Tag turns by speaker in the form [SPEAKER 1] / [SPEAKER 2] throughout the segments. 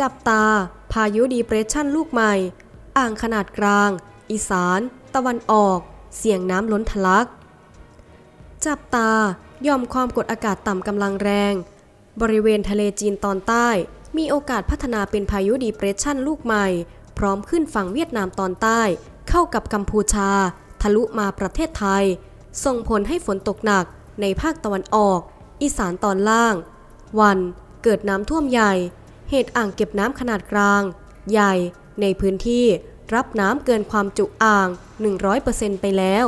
[SPEAKER 1] จับตา พายุดีเพรสชันลูกใหม่ อ่างขนาดกลาง อีสาน ตะวันออก เสี่ยงน้ำล้นทะลัก จับตาย่อมความกดอากาศต่ำกำลังแรง บริเวณทะเลจีนตอนใต้ มีโอกาสพัฒนาเป็นพายุดีเพรสชันลูกใหม่ พร้อมขึ้นฝั่งเวียดนามตอนใต้ เข้ากับกัมพูชา ทะลุมาประเทศไทย ส่งผลให้ฝนตกหนักในภาคตะวันออก อีสานตอนล่าง วัน เกิดน้ำท่วมใหญ่ เหตุอ่างเก็บน้ำขนาดกลาง ใหญ่ในพื้นที่รับน้ำเกินความจุอ่าง 100%ไปแล้ว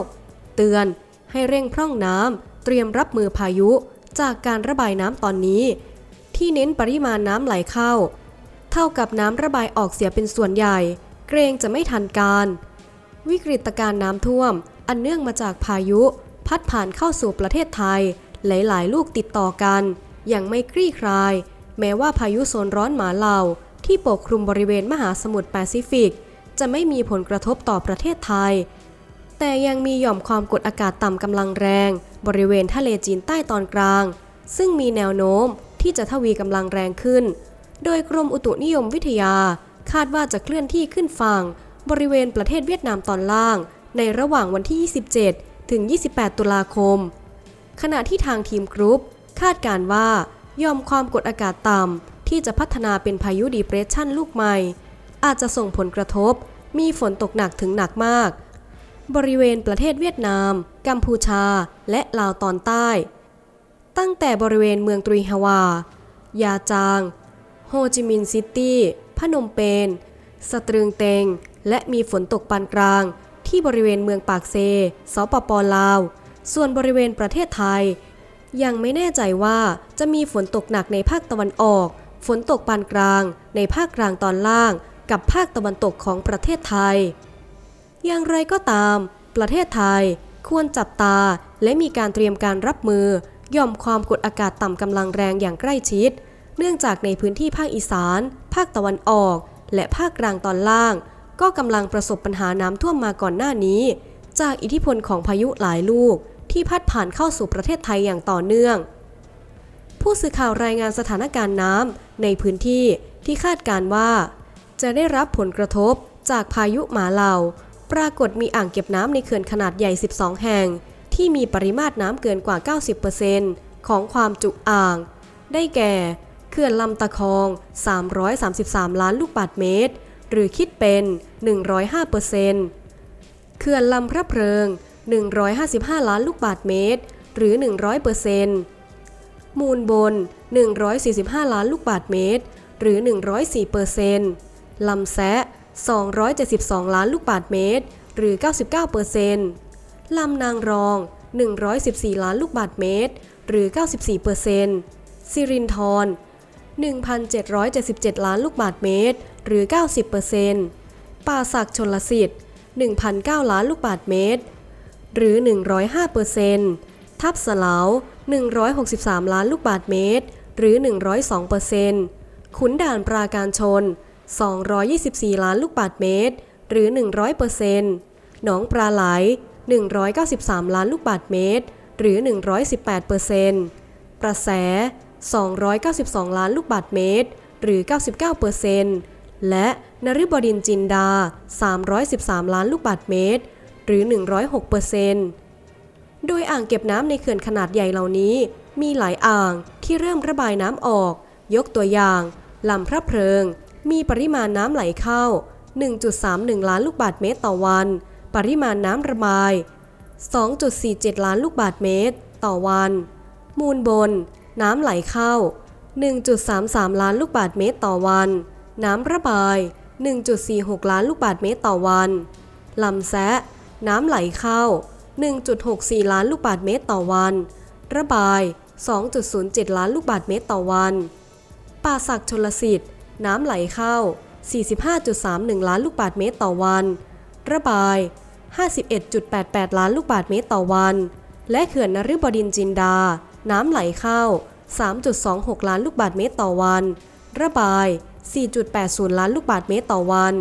[SPEAKER 1] เตือนให้เร่งพร่องน้ำเตรียมรับมือพายุจากการระบายน้ำตอนนี้ ที่เน้นปริมาณน้ำไหลเข้า เท่ากับน้ำระบายออกเสียเป็นส่วนใหญ่ เกรงจะไม่ทันการ วิกฤตการณ์น้ำท่วม อันเนื่องมาจากพายุ พัดผ่านเข้าสู่ประเทศไทย หลาย ๆ ลูกติดต่อกัน ยังไม่คลี่คลาย แม้ว่าพายุโซนร้อนหมาเหล่าที่ปกคลุมบริเวณมหาสมุทรแปซิฟิก จะไม่มีผลกระทบต่อประเทศไทย แต่ยังมีหย่อมความกดอากาศต่ำกำลังแรง บริเวณทะเลจีนใต้ตอนกลาง ซึ่งมีแนวโน้มที่จะทวีกำลังแรงขึ้น โดยกรมอุตุนิยมวิทยา คาดว่าจะเคลื่อนที่ขึ้นฝั่ง บริเวณประเทศเวียดนามตอนล่าง ในระหว่างวันที่ 27 ถึง 28 ตุลาคม ขณะที่ทางทีมกรุ๊ปคาดการณ์ว่า ยอมความกดอากาศต่ำที่จะพัฒนาเป็นพายุดีเพรสชันลูกใหม่ อาจจะส่งผลกระทบ มีฝนตกหนักถึงหนักมาก บริเวณประเทศเวียดนาม กัมพูชา และลาวตอนใต้ ตั้งแต่บริเวณเมืองตรีฮาวา ยาจาง โฮจิมินห์ซิตี้ พนมเปญ สตรึงเตง และมีฝนตกปานกลาง ที่บริเวณเมืองปากเซ สปปลาว ส่วนบริเวณประเทศไทย ยังไม่แน่ใจว่าจะมีฝนตกหนักในภาคตะวันออก ฝนตกปานกลาง ในภาคกลางตอนล่าง กับภาคตะวันตกของประเทศไทย อย่างไรก็ตาม ประเทศไทยควรจับตาและมีการเตรียมการรับมือย่อมความกดอากาศต่ำกำลังแรงอย่างใกล้ชิด เนื่องจากในพื้นที่ภาคอีสาน ภาคตะวันออก และภาคกลางตอนล่าง ก็กำลังประสบปัญหาน้ำท่วมมาก่อนหน้านี้ จากอิทธิพลของพายุหลายลูก ที่พัดผ่านเข้าสู่ประเทศไทยอย่างต่อเนื่อง ผู้สื่อข่าวรายงานสถานการณ์น้ำในพื้นที่ที่คาดการว่า จะได้รับผลกระทบจากพายุหมาเหล่าปรากฏมีอ่างเก็บน้ำในเขื่อนขนาดใหญ่ 12 แห่ง ที่มีปริมาตรน้ำเกินกว่า 90%ของความจุอ่าง ได้แก่เขื่อนลำตะคอง 333 ล้านลูกบาศก์เมตร หรือคิดเป็น 105%เขื่อนลำพระเพลิง 155 ล้านลูกบาศก์เมตร หรือ 100%มูลบน 145 ล้านลูกบาศก์เมตร หรือ 104%ลำแซะ 272 ล้านลูกบาศก์เมตร หรือ 99%ลำนางรอง 114 ล้านลูกบาศก์เมตร หรือ 94%สิรินธร1,777 ล้านลูกบาศก์เมตร หรือ 90%ป่าสักชนลสิทธิ์1,009 ล้านลูกบาศก์เมตร หรือ 105เปอร์เซนต์ทับสลาว 163 ล้านลูกบาทเมตร หรือ 102เปอร์เซนต์ขุนด่านปราการชน 224 ล้านลูกบาทเมตร หรือ 100เปอร์เซนต์หนองปลาไหล 193 ล้านลูกบาทเมตร หรือ 118เปอร์เซนต์ประแส 292 ล้านลูกบาทเมตร หรือ 99เปอร์เซนต์และนริบดินจินดา 313 ล้านลูกบาทเมตร หรือ 106%โดยอ่างเก็บน้ำในเขื่อนขนาดใหญ่เหล่านี้ มีหลายอ่างที่เริ่มระบายน้ำออก ยกตัวอย่างลำพระเพลิง มีปริมาณน้ำไหลเข้า 1.31 ล้านลูกบาศก์เมตรต่อวัน ปริมาณน้ำระบาย 2.47 ล้านลูกบาศก์เมตร ต่อวัน มูลบน น้ำไหลเข้า 1.33 ล้านลูกบาศก์เมตรต่อวัน น้ำระบาย 1.46 ล้านลูกบาศก์เมตรต่อวัน ลำแซะ น้ำไหลเข้า 1.64 ล้านลูกบาศก์เมตรต่อวัน ระบาย 2.07 ล้านลูกบาศก์เมตรต่อวัน ป่าสักชนลสิทธิ์ น้ำไหลเข้า 45.31 ล้านลูกบาศก์เมตรต่อวัน ระบาย 51.88 ล้านลูกบาศก์เมตรต่อวัน และเขื่อนนฤบดินจินดา น้ำไหลเข้า 3.26 ล้านลูกบาศก์เมตรต่อวัน ระบาย 4.80 ล้านลูกบาศก์เมตรต่อวัน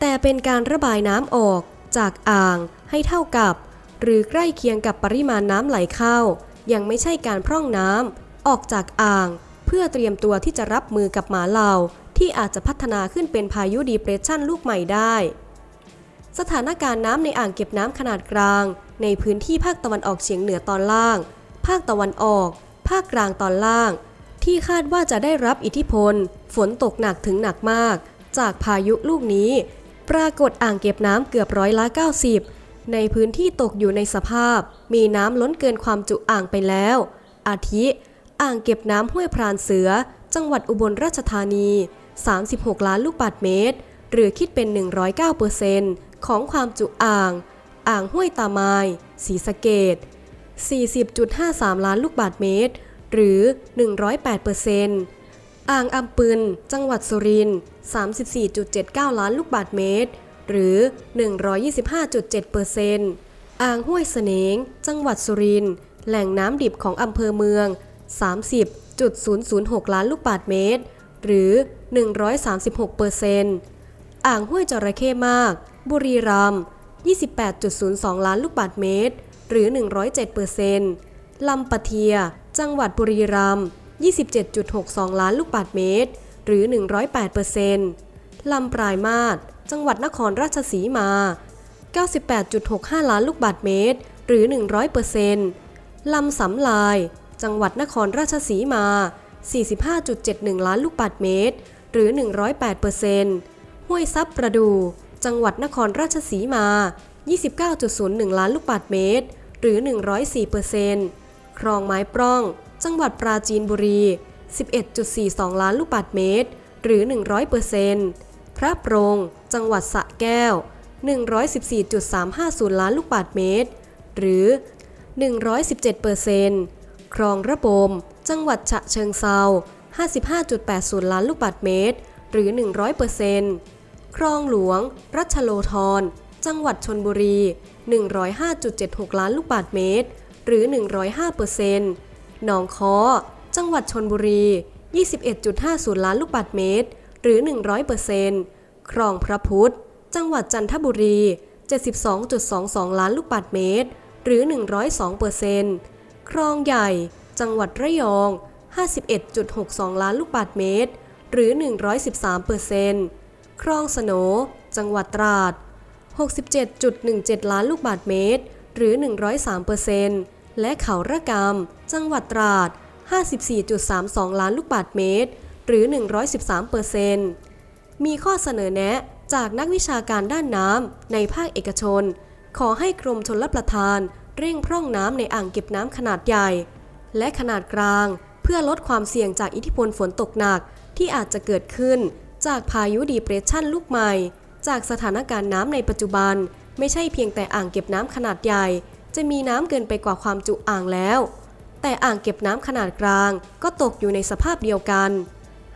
[SPEAKER 1] แต่เป็นการระบายน้ำออก จากอ่างให้เท่ากับ หรือใกล้เคียงกับปริมาณน้ำไหลเข้า ยังไม่ใช่การพร่องน้ำออกจากอ่าง เพื่อเตรียมตัวที่จะรับมือกับหมาเหล่าที่อาจจะพัฒนาขึ้นเป็นพายุดีเพรสชันลูกใหม่ได้ สถานการณ์น้ำในอ่างเก็บน้ำขนาดกลาง ในพื้นที่ภาคตะวันออกเฉียงเหนือตอนล่าง ภาคตะวันออก ภาคกลางตอนล่าง ที่คาดว่าจะได้รับอิทธิพล ฝนตกหนักถึงหนักมาก จากพายุลูกนี้ ปรากฏอ่างเก็บน้ำเกือบร้อยละ 90 ในพื้นที่ตกอยู่ในสภาพ มีน้ำล้นเกินความจุอ่างไปแล้ว อาทิ อ่างเก็บน้ำห้วยพรานเสือ จังหวัดอุบลราชธานี 36 ล้านลูกบาศก์เมตร หรือคิดเป็น 109%ของความจุอ่าง อ่างห้วยตาไมายศรีสะเกด40.53 ล้านลูกบาศก์เมตร หรือ 108% อ่างอัมปืน จังหวัดสุรินทร์ 34.79 ล้านลูกบาศก์เมตร หรือ 125.7%อ่างห้วยเสนง จังหวัดสุรินทร์ แหล่งน้ำดิบของอำเภอเมือง 30.006 ล้านลูกบาศก์เมตร หรือ 136%อ่างห้วยจระเข้มาก บุรีรัมย์ 28.02 ล้านลูกบาศก์เมตร หรือ 107%ลำปะเทีย จังหวัดบุรีรัมย์ 27.62 ล้านลูกบาศก์เมตร หรือ 108%ลำปลายมาศจังหวัดนครราชสีมา 98.65 ล้านลูกบาศก์เมตร หรือ 100%ลำสำลาย จังหวัดนครราชสีมา 45.71 ล้านลูกบาศก์เมตร หรือ 108%ห้วยซับประดู จังหวัดนครราชสีมา 29.01 ล้านลูกบาศก์เมตร หรือ 104%คลองไม้ปล้อง จังหวัดปราจีนบุรี 11.42 ล้านลูกบาศก์เมตร หรือ 100%พระโปรงจังหวัดสระแก้ว 114.350 ล้านลูกบาศก์เมตร หรือ 117%คลองระบม จังหวัดฉะเชิงเซา55.80 ล้านลูกบาศก์เมตร หรือ 100%คลองหลวง รัชโลธร จังหวัดชนบุรี 105.76 ล้านลูกบาศก์เมตร หรือ 105% หนองคอจังหวัดชนบุรี 21.50 ล้านลูกบาศก์เมตร หรือ 100%คลองพระพุทธ จังหวัดจันทบุรี 72.22 ล้านลูกบาศก์เมตร หรือ 102%คลองใหญ่ จังหวัดระยอง 51.62 ล้านลูกบาศก์เมตร หรือ 113%คลองสโนจังหวัดตราด 67.17 ล้านลูกบาศก์เมตร หรือ 103% และเขาระกำจังหวัดตราด 54.32 ล้านลูกบาศก์เมตร หรือ 113%มีข้อเสนอแนะจากนักวิชาการด้านน้ำในภาคเอกชน ขอให้กรมชลประทาน เร่งพร่องน้ำในอ่างเก็บน้ำขนาดใหญ่ และขนาดกลาง เพื่อลดความเสี่ยงจากอิทธิพลฝนตกหนักที่อาจจะเกิดขึ้น จากพายุดีเพรสชันลูกใหม่ จากสถานการณ์น้ำในปัจจุบัน ไม่ใช่เพียงแต่อ่างเก็บน้ำขนาดใหญ่ จะมีน้ำเกินไปกว่าความจุอ่างแล้ว แต่อ่างเก็บน้ำขนาดกลางก็ตกอยู่ในสภาพเดียวกัน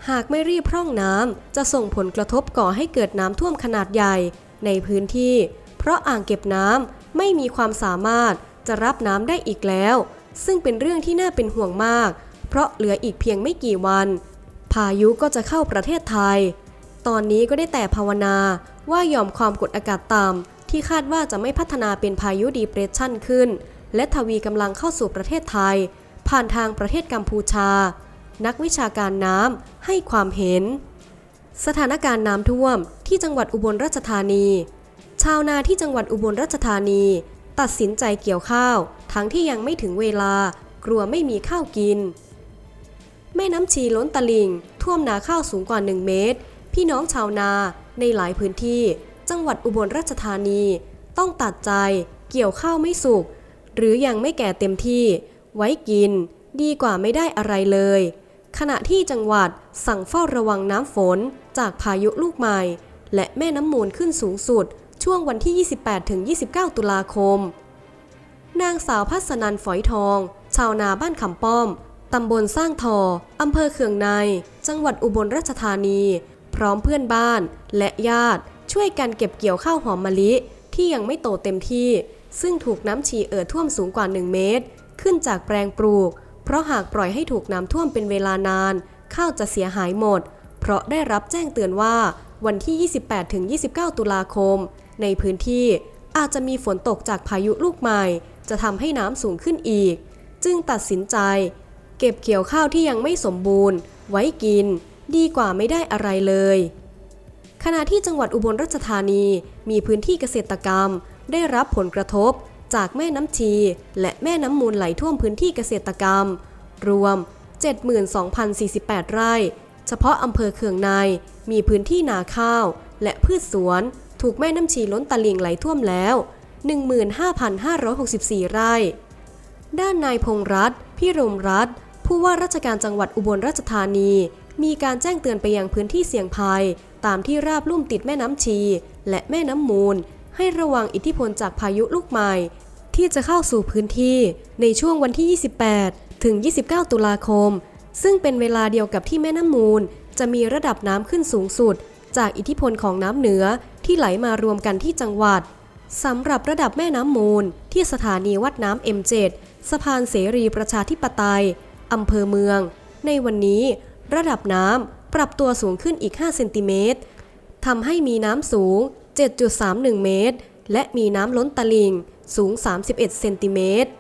[SPEAKER 1] หากไม่รีบพร่องน้ำจะส่งผลกระทบก่อให้เกิดน้ำท่วมขนาดใหญ่ในพื้นที่ เพราะอ่างเก็บน้ำไม่มีความสามารถจะรับน้ำได้อีกแล้ว ซึ่งเป็นเรื่องที่น่าเป็นห่วงมาก เพราะเหลืออีกเพียงไม่กี่วัน พายุก็จะเข้าประเทศไทย ตอนนี้ก็ได้แต่ภาวนาว่ายอมความกดอากาศต่ำ ที่คาดว่าจะไม่พัฒนาเป็นพายุดีเพรสชันขึ้น และทวีกำลังเข้าสู่ประเทศไทย ผ่านทางประเทศกัมพูชา นักวิชาการน้ำให้ความเห็น สถานการณ์น้ำท่วมที่จังหวัดอุบลราชธานี ชาวนาที่จังหวัดอุบลราชธานี ตัดสินใจเกี่ยวข้าว ทั้งที่ยังไม่ถึงเวลากลัวไม่มีข้าวกิน แม่น้ำชีล้นตลิ่ง ท่วมนาข้าวสูงกว่า 1 เมตร พี่น้องชาวนาในหลายพื้นที่ จังหวัดอุบลราชธานี ต้องตัดใจเกี่ยวข้าวไม่สุก หรือยังไม่แก่เต็มที่ ไว้กิน ดีกว่าไม่ได้อะไรเลย ขณะที่จังหวัดสั่งเฝ้าระวังน้ำฝนจากพายุลูกใหม่ และแม่น้ำมูลขึ้นสูงสุด ช่วงวันที่ 28-29 ตุลาคม นางสาวพัสนันฝอยทอง ชาวนาบ้านคำป้อมตำบลสร้างทออำเภอเขืองใน จังหวัดอุบลราชธานี พร้อมเพื่อนบ้านและญาติ ช่วยกันเก็บเกี่ยวข้าวหอมมะลิที่ยังไม่โตเต็มที่ ซึ่งถูกน้ำชีเอ่อท่วมสูงกว่า 1 เมตร ขึ้นจากแปลงปลูก เพราะหากปล่อยให้ถูกน้ำท่วมเป็นเวลานาน ข้าวจะเสียหายหมด เพราะได้รับแจ้งเตือนว่าวันที่ 28-29 ตุลาคม ในพื้นที่อาจจะมีฝนตกจากพายุลูกใหม่ จะทำให้น้ำสูงขึ้นอีก จึงตัดสินใจ เก็บเกี่ยวข้าวที่ยังไม่สมบูรณ์ ไว้กิน ดีกว่าไม่ได้อะไรเลย ขณะที่จังหวัดอุบลราชธานี มีพื้นที่เกษตรกรรม ได้รับผลกระทบ จากแม่น้ำชี และแม่น้ำมูลไหลท่วมพื้นที่เกษตรกรรม รวม 72,048 ไร่ เฉพาะอำเภอเคืองใน มีพื้นที่นาข้าว และพืชสวน ถูกแม่น้ำชีล้นตลิ่งไหลท่วมแล้ว 15,564 ไร่ ด้านนายพงษ์รัตน์พิรมรัตน์ผู้ว่าราชการจังหวัดอุบลราชธานี มีการแจ้งเตือนไปยังพื้นที่เสี่ยงภัย ตามที่ราบลุ่มติดแม่น้ำชี และแม่น้ำมูล ให้ระวังอิทธิพลจากพายุลูกใหม่ที่จะเข้าสู่พื้นที่ในช่วงวันที่ 28 ถึง 29 ตุลาคม ซึ่งเป็นเวลาเดียวกับที่แม่น้ำมูล จะมีระดับน้ำขึ้นสูงสุด จากอิทธิพลของน้ำเหนือที่ไหลมารวมกันที่จังหวัดสำหรับระดับแม่น้ำมูล ที่สถานีวัดน้ำ M7 สะพานเสรีประชาธิปไตยอำเภอเมือง ในวันนี้ ระดับน้ำ ปรับตัวสูงขึ้นอีก 5 เซนติเมตรทำให้มีน้ำสูง 7.31 เมตร และมีน้ำล้นตลิ่งสูง 31 เซนติเมตร